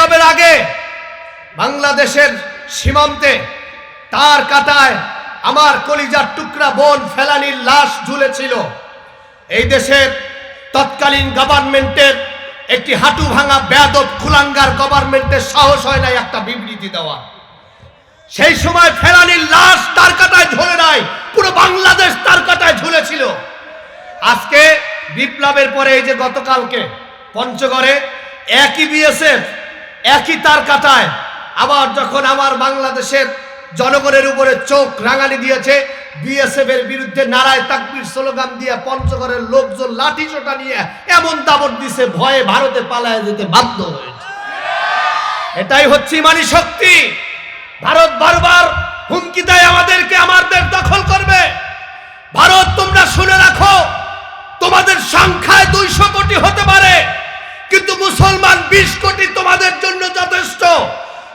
বিপ্লবের আগে বাংলাদেশের সীমান্তে তার কাটায় আমার কলিজার টুকরা বোন ফেলানির লাশ ঝুলেছিল। এই দেশের তৎকালীন গভর্নমেন্টের একটি হাঁটু ভাঙা বেয়াদব কুলাঙ্গার গভর্নমেন্টের সাহস হয় নাই একটা বিবৃতি দেওয়া সেই সময় ফেলানির লাশ তার কাটায় ঝুলে নাই, পুরো বাংলাদেশ তার কাটায় ঝুলেছিল। আজকে বিপ্লবের পরে এই যে গতকালকে পঞ্চগড়ে একই বিএসএফ একই তার কাটায়। আবার যখন আমার বাংলাদেশের জনগণের উপরে চোখ রাঙানি দিয়েছে বিএসএফ এর বিরুদ্ধে নারায় তাকবির স্লোগান দিয়ে পঞ্চগড়ের লোকজন লাঠি চোটা নিয়ে এমন দাবট দিছে, ভয়ে ভারতে পালায় যেতে বাধ্য হয়েছে। এটাই হচ্ছে ইমানি শক্তি। ভারত বারবার হুমকি দেয় আমাদেরকে আমাদের দখল করবে। ভারত, তোমরা শুনে রাখো, তোমাদের সংখ্যায় দুইশো কোটি হতে পারে। কিন্তু মুসলমান বিশ কোটি তোমাদের জন্য যথেষ্ট।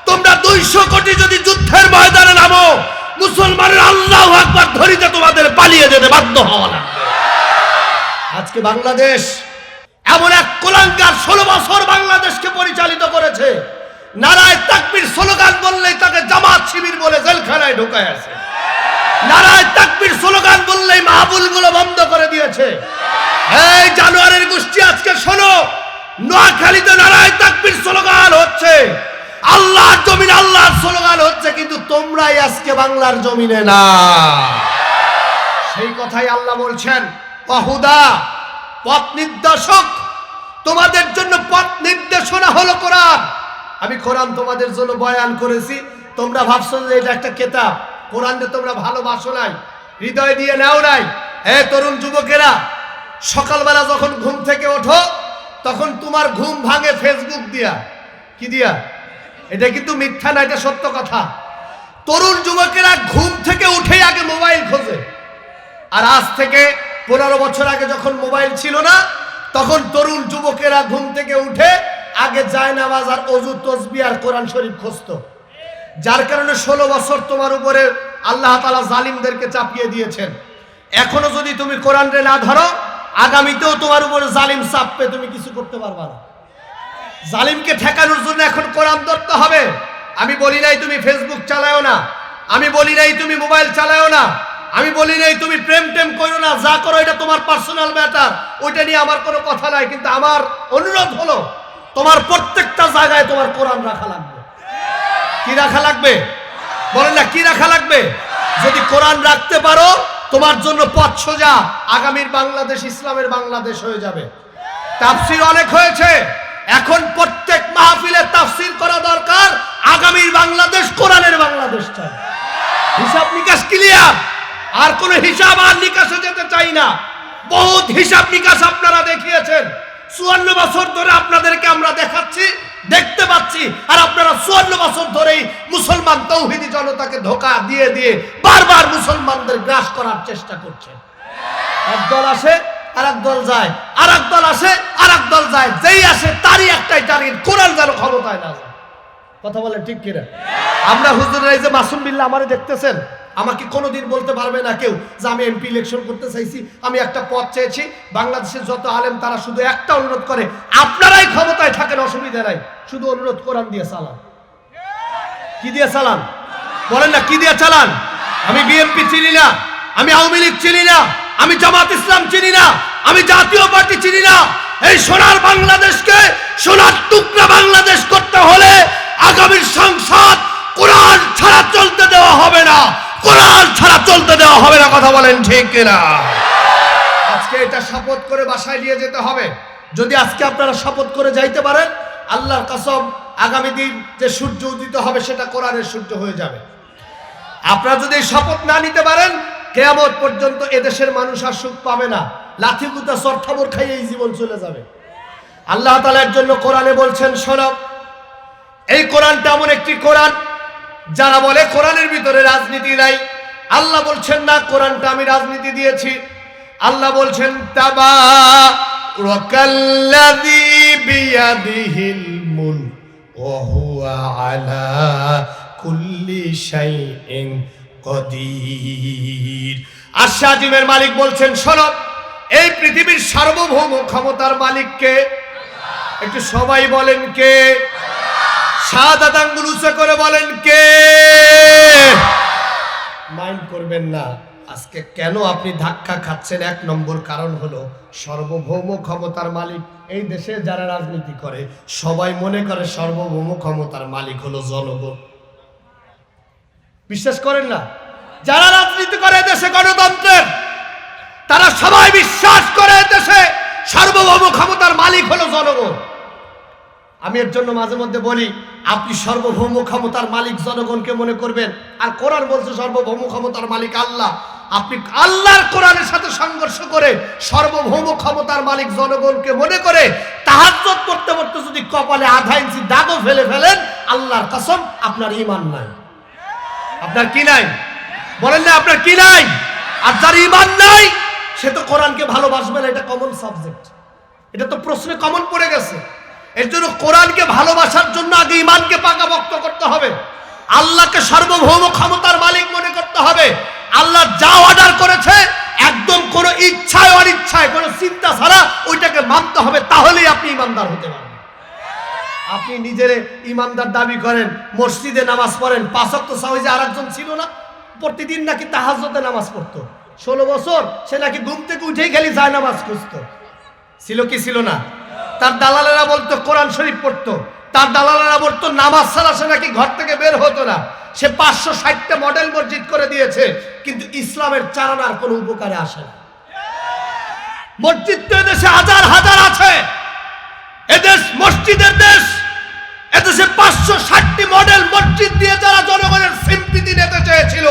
তোমরা দুইশো কোটি যদি যুদ্ধের ময়দানে নামো, মুসলমানের আল্লাহ আকবার ধরিতে তোমাদের পালিয়ে যেতে বাধ্য হওয়া লাগবে। আজকে বাংলাদেশ এমন এক কোলাঙ্গার ষোলো বছর বাংলাদেশকে পরিচালিত করেছে। নারায় তাকবির স্লোগান বললেই তাকে জামাত শিবির বলে জেলখানায় ঢুকায় আছে। নারায় তাকবির স্লোগান বললেই মাহবুলগুলো বন্ধ করে দিয়েছে। এই জানুয়ারির গোষ্ঠী আজকে শোনো নোয়াখালীতে নারায় তাকবির স্লোগান হচ্ছে। আল্লাহর জমিন, আল্লাহর স্লোগান হচ্ছে, কিন্তু তোমরাই আজকে বাংলার জমিনে না। সেই কথাই আল্লাহ বলছেন, অহুদা, পথ নির্দেশক, তোমাদের জন্য পথ নির্দেশনা হলো কোরআন। আমি কোরআন তোমাদের জন্য বয়ান করেছি। তোমরা ভাবছ যে এটা একটা কেতাব। কোরআনকে তোমরা ভালোবাসো নাই, হৃদয় দিয়ে নাও নাই। হে তরুণ যুবকেরা, সকালবেলা যখন ঘুম থেকে ওঠো তখন তোমার ঘুম ভাঙে ফেসবুক দিয়া। কি দিয়া? এটা কিন্তু মিথ্যা না, এটা সত্য কথা। তরুণ যুবকেরা ঘুম থেকে উঠেই আগে মোবাইল খোঁজে। আর আজ থেকে পনেরো বছর আগে যখন মোবাইল ছিল না, তখন তরুণ যুবকেরা ঘুম থেকে উঠে আগে যায় নামাজ আর অজু, তসবি আর কোরআন শরীফ খুঁজত। যার কারণে ষোলো বছর তোমার উপরে আল্লাহ তালা জালিমদেরকে চাপিয়ে দিয়েছেন। এখনও যদি তুমি কোরআন রে না ধরো আগামীতেও তোমার উপরে জালিম চাপবে, তুমি কিছু করতে পারবা না। জালিমকে ঠেকানোর জন্য এখন কোরআন ধরতে হবে। আমি বলি নাই তুমি ফেসবুক চালাও না। আমি বলি নাই তুমি মোবাইল চালাও না। আমি বলি নাই তুমি প্রেম টেম করো না। যা করো, এটা তোমার পার্সোনাল ম্যাটার ওইটা নিয়ে আমার কোনো কথা নাই। কিন্তু আমার অনুরোধ হলো, তোমার প্রত্যেকটা জায়গায় তোমার কোরআন রাখা লাগবে। কি রাখা লাগবে? বলেন না, কি রাখা লাগবে? যদি কোরআন রাখতে পারো তোমার জন্য পথ সোজা। আগামীর বাংলাদেশ, ইসলামের বাংলাদেশ হয়ে যাবে। তাফসির অনেক হয়েছে। এখন প্রত্যেক মাহফিলে তাফসির করা দরকার। আগামীর বাংলাদেশ, কোরআনের বাংলাদেশ চাই। হিসাব নিকাশ ক্লিয়ার আর কোনো হিসাব আর নিকাশে যেতে চাই না। বহুত হিসাব নিকাশ আপনারা দেখিয়েছেন। চুয়ান্ন বছর ধরে আপনাদেরকে আমরা দেখাচ্ছি, দেখতে পাচ্ছি, আর আপনারা চুয়ান্ন বছর ধরেই মুসলমান তৌহিদি জনতাকে ধোকা দিয়ে দিয়ে বারবার মুসলমানদের গ্রাস করার চেষ্টা করছেন। একদল আসে আর দল যায় আর দল আসে আর দল যায়, যেই আসে তারই একটাই টার্গেট কোরআন যেন ক্ষমতায় না যায়। কথা বলে ঠিক কিনা? আমরা হুজুরের এই যে মাসুম বিল্লা আমারে দেখতেছেন? আমাকে কোনোদিন বলতে পারবে না কেউ যে আমি এমপি ইলেকশন করতে চাইছি, আমি একটা পথ চেয়েছি। বাংলাদেশের যত আলেম, তারা শুধু একটা অনুরোধ করে, আপনারাই ক্ষমতায় থাকেন, অসুবিধা নাই। শুধু অনুরোধ কোরআন দিয়ে চালান। কি দিয়ে চালান? বলেন না, কি দিয়ে চালান? আমি বিএনপি চিনি না, আমি আওয়ামী লীগ চিনি না, আমি জামাত ইসলাম চিনি না, আমি জাতীয় পার্টি চিনি না। এই সোনার বাংলাদেশকে সোনার টুকরা বাংলাদেশ করতে হলে আগামীর সংসদ কোরআন ছাড়া চলতে দেওয়া হবে না কোরআন ছাড়া চলতে দেওয়া হবে না, কথা বলেন ঠিক কিনা? আজকে এটা শপথ করে বাসায় নিয়ে যেতে হবে। যদি আজকে আপনারা শপথ করে যাইতে পারেন, আল্লাহর কসম, আগামী দিন যে সূর্য উদিত হবে, সেটা কোরআনের সূর্য হয়ে যাবে। আপনারা যদি শপথ না নিতে পারেন, কেয়ামত পর্যন্ত এদেশের মানুষ আর সুখ পাবে না। লাথি গুতা সর্থাবর খাইয়ে এই জীবন চলে যাবে। আল্লাহ তালার জন্য কোরআনে বলছেন শোনব এই কোরআনটা এমন একটি কোরআন যারা বলে কোরআনের ভিতরে রাজনীতি নাই, আল্লাহ বলছেন, না, কোরআনটা আমি রাজনীতি দিয়েছি। আল্লাহ বলছেন, তাবা আলা আশাজিমের মালিক বলছেন, শোনো, এই পৃথিবীর সার্বভৌম ক্ষমতার মালিককে, একটু সবাই বলেন কে? শাহাদাত আঙ্গুল উঁচু করে বলেন কে? মাইন্ড করবেন না। আজকে কেন আপনি ধাক্কা খাচ্ছেন? এক নম্বর কারণ হলো সার্বভৌম ক্ষমতার মালিক। এই দেশে যারা রাজনীতি করে, সবাই মনে করে সার্বভৌম ক্ষমতার মালিক হলো জনগণ। বিশ্বাস করেন না? যারা রাজনীতি করে দেশে গণতন্ত্রের, তারা সবাই বিশ্বাস করে দেশে সার্বভৌম ক্ষমতার মালিক হলো জনগণ। আমি এর জন্য মাঝে মধ্যে বলি আপনি সার্বভৌম ক্ষমতার মালিক জনগণকে মনে করবেন। আর কোরআন বলছে সার্বভৌম ক্ষমতার মালিক আল্লাহ। আপনি আল্লাহর কোরআনের সাথে সংঘর্ষ করে সার্বভৌম ক্ষমতার মালিক জনগণকে মনে করে তাহাজ্জত করতে করতে যদি কপালে আধা ইঞ্চি দাগও ফেলে ফেলেন, আল্লাহর কসম আপনার ইমান নাই। আপনার কি নাই? বলেন না, আপনার কি নাই? আর যার ইমান নাই, সে তো কোরআনকে ভালোবাসবে না, এটা কমন সাবজেক্ট এটা তো প্রশ্নে কমন পড়ে গেছে। এর জন্য কোরআনকে ভালোবাসার জন্য আগে ইমানকে পাকা পাকাভক্ত করতে হবে। আল্লাহকে সার্বভৌম ক্ষমতার মালিক মনে করতে হবে। আল্লাহ যা অর্ডার করেছে, একদম কোনো ইচ্ছায় অনিচ্ছায়, কোনো চিন্তা ছাড়া ওইটাকে মানতে হবে, তাহলেই আপনি ইমানদার হতে পারবেন। আপনি নিজের ইমানদার দাবি করেন, মসজিদে নামাজ পড়েন পাঁচক তো সাহজে আর একজন ছিল না? প্রতিদিন নাকি তাহাজতে নামাজ পড়তো। ষোলো বছর সে নাকি ঘুম থেকে উঠেই খালি যায় নামাজ খুঁজতো। ছিল কি ছিল না? তার দালালেরা বলতো কোরআন শরীফ পড়তো। তার দালালেরা বলতো নামাজ ছাড়া সে নাকি ঘর থেকে বের হতো না। সে পাঁচশো ষাটটা মডেল মসজিদ করে দিয়েছে, কিন্তু ইসলামের চারানার কোনো উপকারে আসে না। মসজিদ তো এদেশে হাজার হাজার আছে। এদেশ মসজিদের দেশ। এদেশে পাঁচশো ষাটটি মডেল মসজিদ দিয়ে যারা জনগণের সিম্পিতি নিতে চেয়েছিল,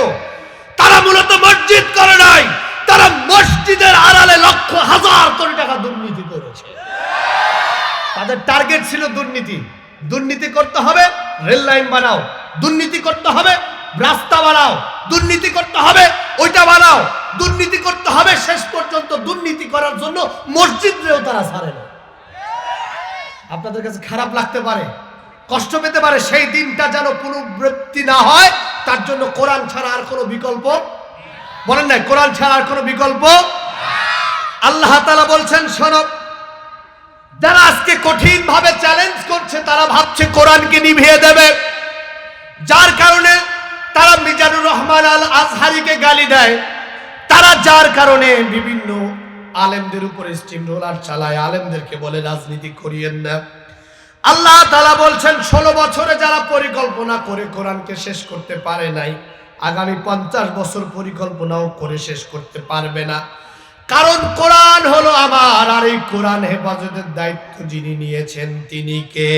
তারা মূলত মসজিদ করে নাই। তারা মসজিদের আড়ালে লক্ষ হাজার কোটি টাকা দুর্নীতি করেছে। তাদের টার্গেট ছিল দুর্নীতি। দুর্নীতি করতে হবে, রেল লাইন বানাও। দুর্নীতি করতে হবে, রাস্তা বানাও। দুর্নীতি করতে হবে, ওইটা বানাও। দুর্নীতি করতে হবে, শেষ পর্যন্ত দুর্নীতি করার জন্য মসজিদরেও তারা ছাড়ে না। আপনাদের কাছে খারাপ লাগতে পারে, কষ্ট পেতে পারে, সেই দিনটা যেন পুনরাবৃত্তি না হয়, তার জন্য কোরআন ছাড়া আর কোনো বিকল্প? বলেন না কোরআন ছাড়া আর কোনো বিকল্প? আল্লাহ তালা বলছেন শোনব যারা আজকে কঠিন ভাবে চ্যালেঞ্জ করছে, তারা ভাবছে কোরআনকে নিভিয়ে দেবে। যার কারণে তারা মিজানুর রহমান আল আজহারিকে গালি দেয়। তারা যার কারণে বিভিন্ন আলেমদের উপরে স্টিম রোলার চালায়, আলেমদেরকে বলে রাজনীতি করিয়েন না। আল্লাহ তালা বলছেন, ষোলো বছরে যারা পরিকল্পনা করে কোরআনকে শেষ করতে পারে নাই, আগামী পঞ্চাশ বছর পরিকল্পনাও করে শেষ করতে পারবে না। কারণ কোরআন হলো আমার, আর এই কোরআন হেফাজতের দায়িত্ব যিনি নিয়েছেন তিনি কে?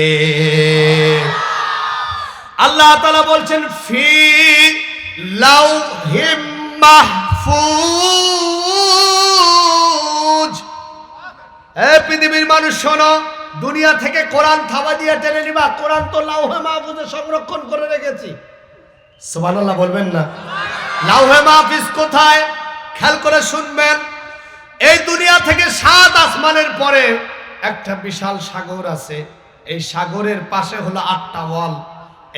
আল্লাহ তালা বলছেন, ফি লাউ হিম মাহফুজ। এ পৃথিবীর মানুষ, শোনো, দুনিয়া থেকে কোরআন থাবা দিয়ে টেনে নিবা, কোরআন তো লাউহে মাহফুজে সংরক্ষণ করে রেখেছি। সুবহানাল্লাহ বলবেন না? লাউহে মাহফিজ কোথায়? খেয়াল করে শুনবেন এই দুনিয়া থেকে সাত আসমানের পরে একটা বিশাল সাগর আছে। এই সাগরের পাশে হলো আটটা ওয়াল।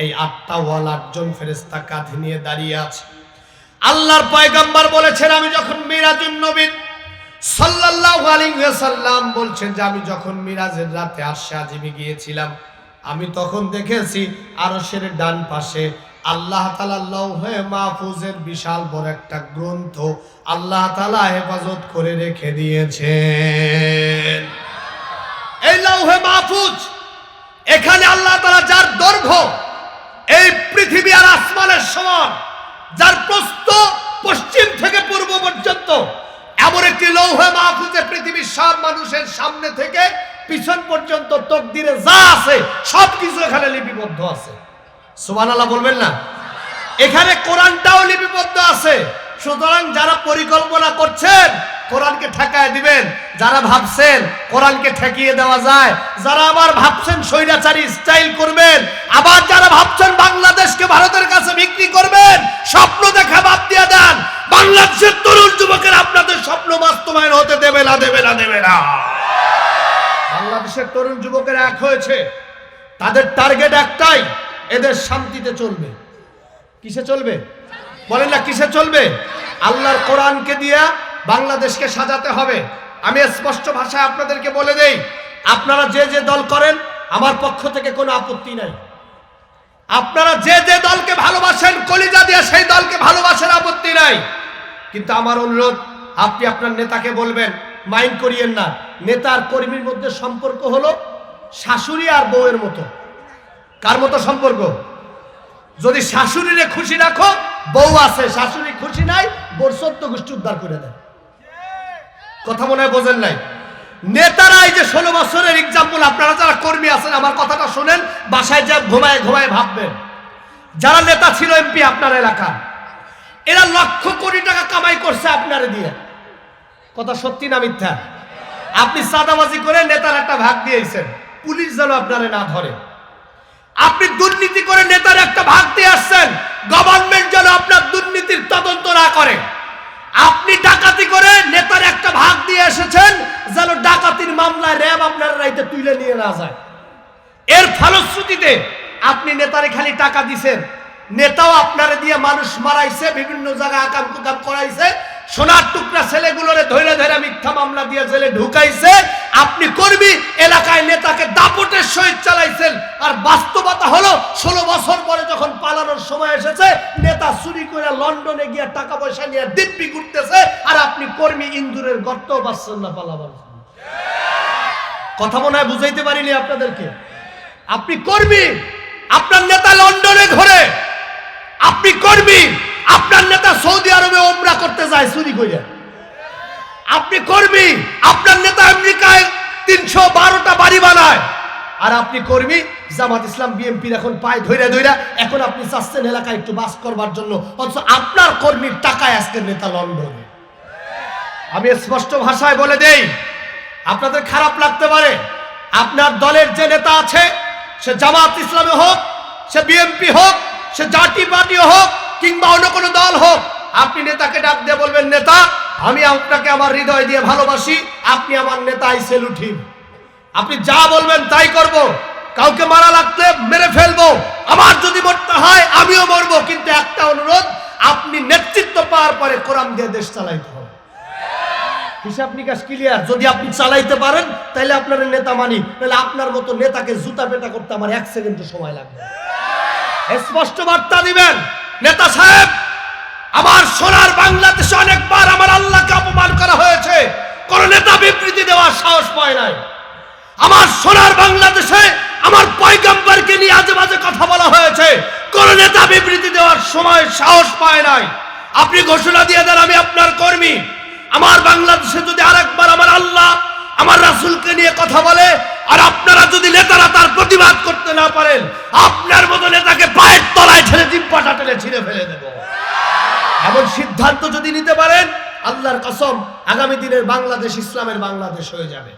এই আটটা ওয়াল আটজন ফেরেস্তা কাঁধে নিয়ে দাঁড়িয়ে আছে। আল্লাহর পয়গাম্বার বলেছেন, আমি যখন মিরাজুন নবীর সাল্লাল্লাহু আলাইহি ওয়াসাল্লাম বলছেন যে, আমি যখন মিরাজের রাতে আরশে আজিমে গিয়েছিলাম, আমি তখন দেখেছি আরশের ডান পাশে আল্লাহ তাআলা লৌহে মাহফুজের বিশাল বড় একটা গ্রন্থ আল্লাহ তালা হেফাজত করে রেখে দিয়েছেন। এই লৌহে মাহফুজ, এখানে আল্লাহ তালা যার দৈর্ঘ্য, এই পৃথিবী আর আসমানের সমান, যার প্রস্ত পশ্চিম থেকে পূর্ব পর্যন্ত, এমন একটি লৌহে মাহফুজে পৃথিবীর সব মানুষের সামনে থেকে পিছন পর্যন্ত তকদিরে যা আছে সব কিছু এখানে লিপিবদ্ধ আছে। সুবহানাল্লাহ বলবেন না? এখানে কোরআনটাও লিপিবদ্ধ আছে। সুতরাং যারা পরিকল্পনা করছেন, কোরআনকে ঠেকায় দিবেন। যারা ভাবছেন, কোরআনকে ঠেকিয়ে দেওয়া যায়। যারা আবার ভাবছেন স্বৈরাচারী স্টাইল করবেন, আবার যারা ভাবছেন বাংলাদেশকে ভারতের কাছে বিক্রি করবেন, স্বপ্ন দেখা বাদ দিয়ে দেন। বাংলাদেশের তরুণ যুবকের আপনাদের স্বপ্ন বাস্তবায়ন হতে দেবে না দেবে না দেবে না। বাংলাদেশের তরুণ যুবকের এক হয়েছে। তাদের টার্গেট একটাই এদের শান্তিতে চলবে। কিসে চলবে? বলেন না, কিসে চলবে? আল্লাহর কোরআনকে দিয়া বাংলাদেশকে সাজাতে হবে। আমি স্পষ্ট ভাষায় আপনাদেরকে বলে দেই, আপনারা যে যে দল করেন, আমার পক্ষ থেকে কোনো আপত্তি নাই। আপনারা যে যে দলকে ভালোবাসেন, কলিজা দিয়ে সেই দলকে ভালোবাসেন আপত্তি নাই। কিন্তু আমার অনুরোধ, আপনি আপনার নেতাকে বলবেন, মাইন্ড করিয়েন না। নেতার কর্মীর মধ্যে সম্পর্ক হলো শাশুড়ি আর বউয়ের মতো। কার মতো সম্পর্ক? যদি শাশুড়িরে খুশি রাখো, বউ আছে, শাশুড়ি খুশি নাই, বোর সত্য গোষ্ঠী উদ্ধার করে দেয়। কথা মনে হয় বোঝেন নাই? নেতারা এই যে ষোলো বছরের এক্সাম্পল আপনারা যারা কর্মী আছেন, আমার কথাটা শুনেন, বাসায় যা ঘুমায় ঘুমায় ভাববেন। যারা নেতা ছিল এমপি আপনার এলাকা, এরা লক্ষ কোটি টাকা কামাই করছে আপনারে দিয়ে। কথা সত্যি না মিথ্যা? আপনি সাদাবাজি করে নেতার একটা ভাগ দিয়েছেন। পুলিশ যেন আপনারে না ধরে। আপনি দুর্নীতি করে নেতার একটা ভাগ দিয়ে আসছেন গভর্নমেন্ট যেন আপনার দুর্নীতির তদন্ত না করে। আপনি ডাকাতি করে নেতার একটা ভাগ দিয়ে এসেছেন, যেন ডাকাতির মামলায় র্যাব আপনার রাইতে তুলে নিয়ে না যায়। এর ফলশ্রুতিতে আপনি নেতারে খালি টাকা দিছেন, নেতাও আপনারে দিয়ে মানুষ মারাইছে, বিভিন্ন জায়গায় আকাম কুকাম করাইছে, সোনার টুকরা ছেলেগুলোরে ধরে ধরে মিথ্যা মামলা দিয়ে জেলে ঢুকাইছে আপনি কর্মী, এলাকায় নেতাকে দাপটের সহিত চালাইছেন। আর বাস্তবতা হলো, ষোলো বছর পরে যখন পালানোর সময় এসেছে, নেতা চুরি করে লন্ডনে গিয়ে টাকা পয়সা নিয়ে দিব্যি ঘুরতেছে, আর আপনি কর্মী ইন্দুরের গর্ত পাচ্ছেন না পালাবার কথা মনে হয় বুঝাইতে পারিনি আপনাদেরকে? আপনি কর্মী, আপনার নেতা লন্ডনে ঘোরে। আপনি কর্মী, আপনার নেতা সৌদি আরবে ওমরা করতে যায় চুরি করে আপনি কর্মী, আপনার নেতা আমেরিকায় তিনশো বারোটা বাড়ি বানায়। আর আপনি কর্মী, জামাত ইসলাম, বিএনপির এখন পায়ে ধইরা ধইরা এখন আপনি চাচ্ছেন এলাকায় একটু বাস করবার জন্য। অথচ আপনার কর্মীর টাকায় আজকের নেতা লন্ডনে। আমি স্পষ্ট ভাষায় বলে দেই, আপনাদের খারাপ লাগতে পারে। আপনার দলের যে নেতা আছে, সে জামাত ইসলামে হোক, সে বিএনপি হোক, সে জাতি পার্টি হোক, কিংবা অন্য কোনো দল হোক, আপনি নেতাকে ডাক দিয়ে বলবেন, নেতা আমি আপনাকে আমার হৃদয় দিয়ে ভালোবাসি, আপনি আমার নেতা সেলুট আপনি যা বলবেন তাই করব। কাউকে মারা লাগলে মেরে ফেলব। আমার যদি মরতে হয়, আমিও মরবো। কিন্তু একটা অনুরোধ, আপনি নেতৃত্ব পাওয়ার পরে কোরআন দিয়ে দেশ চালাইতে হবে। হিসাব নিকাশ ক্লিয়ার যদি আপনি চালাইতে পারেন তাহলে আপনার নেতা মানি। তাহলে আপনার মতো নেতাকে জুতা পেটা করতে আমার এক সেকেন্ড সময় লাগবে স্পষ্ট বার্তা দিবেন। নেতা সাহেব! আমার সোনার বাংলাদেশে অনেকবার আমার আল্লাহকে অপমান করা হয়েছে। কোন নেতা বিবৃতি দেওয়ার সাহস পায় নাই। আমার সোনার বাংলাদেশে আমার পয়গাম্বরকে নিয়ে আজে বাজে কথা বলা হয়েছে। কোন নেতা বিবৃতি দেওয়ার সময় সাহস পায় নাই। আপনি ঘোষণা দিয়ে দেন, আমি আপনার কর্মী। আমার বাংলাদেশে যদি আরেকবার আমার আল্লাহ আমার রাসুলকে নিয়ে কথা বলে, আর আপনারা যদি নেতারা তার প্রতিবাদ করতে না পারেন, আপনার মতো নেতাকে পায়ের তলায় ছেড়ে জিব্বাটা টেনে ছিঁড়ে ফেলে দেব। এমন সিদ্ধান্ত যদি নিতে পারেন আল্লাহর কসম আগামী দিনের বাংলাদেশ ইসলামের বাংলাদেশ হয়ে যাবে।